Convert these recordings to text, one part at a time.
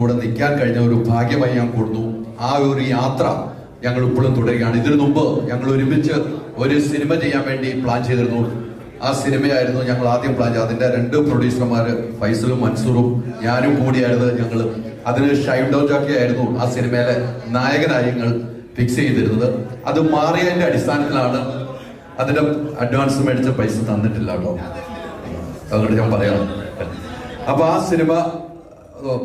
കൂടെ നിൽക്കാൻ കഴിഞ്ഞ ഒരു ഭാഗ്യമായി ഞാൻ കൊടുത്തു ആ ഒരു യാത്ര ഞങ്ങൾ ഇപ്പോഴും തുടരുകയാണ്. ഇതിനു മുമ്പ് ഞങ്ങൾ ഒരുമിച്ച് ഒരു സിനിമ ചെയ്യാൻ വേണ്ടി പ്ലാൻ ചെയ്തിരുന്നു. ആ സിനിമയായിരുന്നു ഞങ്ങൾ ആദ്യം പ്ലാൻ ചെയ്തത്. അതിന്റെ രണ്ട് പ്രൊഡ്യൂസർമാര് ഫൈസലും മൻസൂറും ഞാനും കൂടിയായിരുന്നു ഞങ്ങൾ അതിന് ഷൈൻ ഡോജാക്കി ആയിരുന്നു ആ സിനിമയിലെ നായകനായി ഞങ്ങൾ ഫിക്സ് ചെയ്തിരുന്നത്. അത് മാറിയതിന്റെ അടിസ്ഥാനത്തിലാണ് അതിന്റെ അഡ്വാൻസ് മേടിച്ച പൈസ തന്നിട്ടില്ല കേട്ടോ. അതുകൊണ്ട് ഞാൻ പറയാം. അപ്പൊ ആ സിനിമ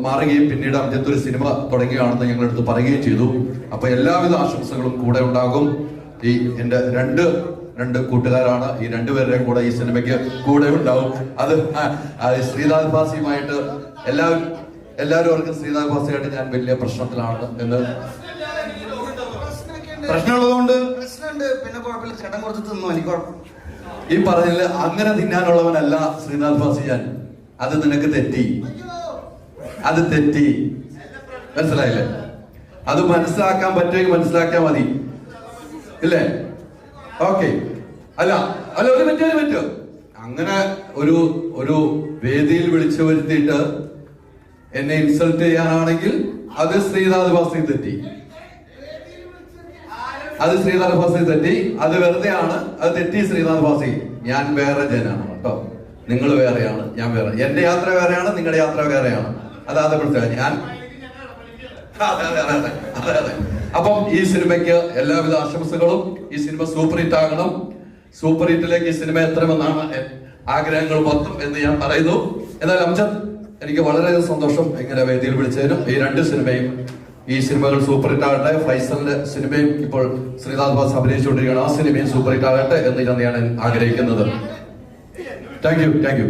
മാറുകയും പിന്നീട് അദ്ദേഹത്തെ ഒരു സിനിമ തുടങ്ങുകയാണെന്ന് ഞങ്ങളെടുത്ത് പറയുകയും ചെയ്തു. അപ്പൊ എല്ലാവിധ ആശംസകളും കൂടെ ഉണ്ടാകും. ഈ എന്റെ രണ്ട് രണ്ട് കൂട്ടുകാരാണ് ഈ രണ്ടുപേരുടെയും കൂടെ ഈ സിനിമയ്ക്ക് കൂടെ ഉണ്ടാവും. അത് ശ്രീനാഥ് ഭാസിയുമായിട്ട് എല്ലാവരും എല്ലാവരും അവർക്ക് ശ്രീനാഥ് ഭാസിയായിട്ട് ഞാൻ വലിയ പ്രശ്നത്തിലാണ് എന്ന്. പ്രശ്നമുള്ളതുകൊണ്ട്? പ്രശ്നമുണ്ട്. പിന്നെ കുഴപ്പമില്ല. ചേട്ടൻ കുറച്ച് തിന്നു. എനിക്ക് ഈ പറഞ്ഞില്ല അങ്ങനെ തിന്നാനുള്ളവനല്ല ശ്രീനാഥ് ഭാസി ഞാൻ. അത് നിനക്ക് തെറ്റി. അത് തെറ്റി. മനസ്സിലായില്ലേ? അത് മനസ്സിലാക്കാൻ പറ്റുമെങ്കിൽ മനസ്സിലാക്കിയാൽ മതി. ഇല്ലേ? ഓക്കെ. അല്ല അല്ല ഒരു മിനിറ്റ് ഒരു മിനിറ്റ്. അങ്ങനെ ഒരു ഒരു വേദിയിൽ വിളിച്ചു വരുത്തിയിട്ട് എന്നെ ഇൻസൾട്ട് ചെയ്യാനാണെങ്കിൽ അത് ശ്രീനാഥ് ഭാസി തെറ്റി. അത് ശ്രീനാഥ് ഭാസി തെറ്റി. അത് വെറുതെയാണ്. അത് തെറ്റി ശ്രീനാഥ് ഭാസി ഞാൻ വേറെ ജനാണ് കേട്ടോ. നിങ്ങൾ വേറെയാണ്. ഞാൻ വേറെ. എന്റെ യാത്ര വേറെയാണ് നിങ്ങളുടെ യാത്ര വേറെയാണ്. അതാത് പ്രത്യേക ഞാൻ അതെ, അതെ, അതെ. അപ്പം ഈ സിനിമയ്ക്ക് എല്ലാവിധ ആശംസകളും ഈ സിനിമ സൂപ്പർ ഹിറ്റ് ആകണം. സൂപ്പർ ഹിറ്റിലേക്ക് ഈ സിനിമ എത്തണമെന്നാണ് ആഗ്രഹങ്ങൾ മൊത്തം എന്ന് ഞാൻ പറയുന്നു. എന്നാൽ അംജദ് എനിക്ക് വളരെയധികം സന്തോഷം ഇങ്ങനെ വേദിയിൽ വിളിച്ചതിനും ഈ രണ്ട് സിനിമയും ഈ സിനിമകൾ സൂപ്പർ ഹിറ്റ് ആകട്ടെ ഫൈസലിന്റെ സിനിമയും ഇപ്പോൾ ശ്രീനാഥ് ബാസ് അഭിനയിച്ചുകൊണ്ടിരിക്കുകയാണ്. ആ സിനിമയും സൂപ്പർ ഹിറ്റ് ആകട്ടെ എന്ന് തന്നെയാണ് ആഗ്രഹിക്കുന്നത്. Thank you thank you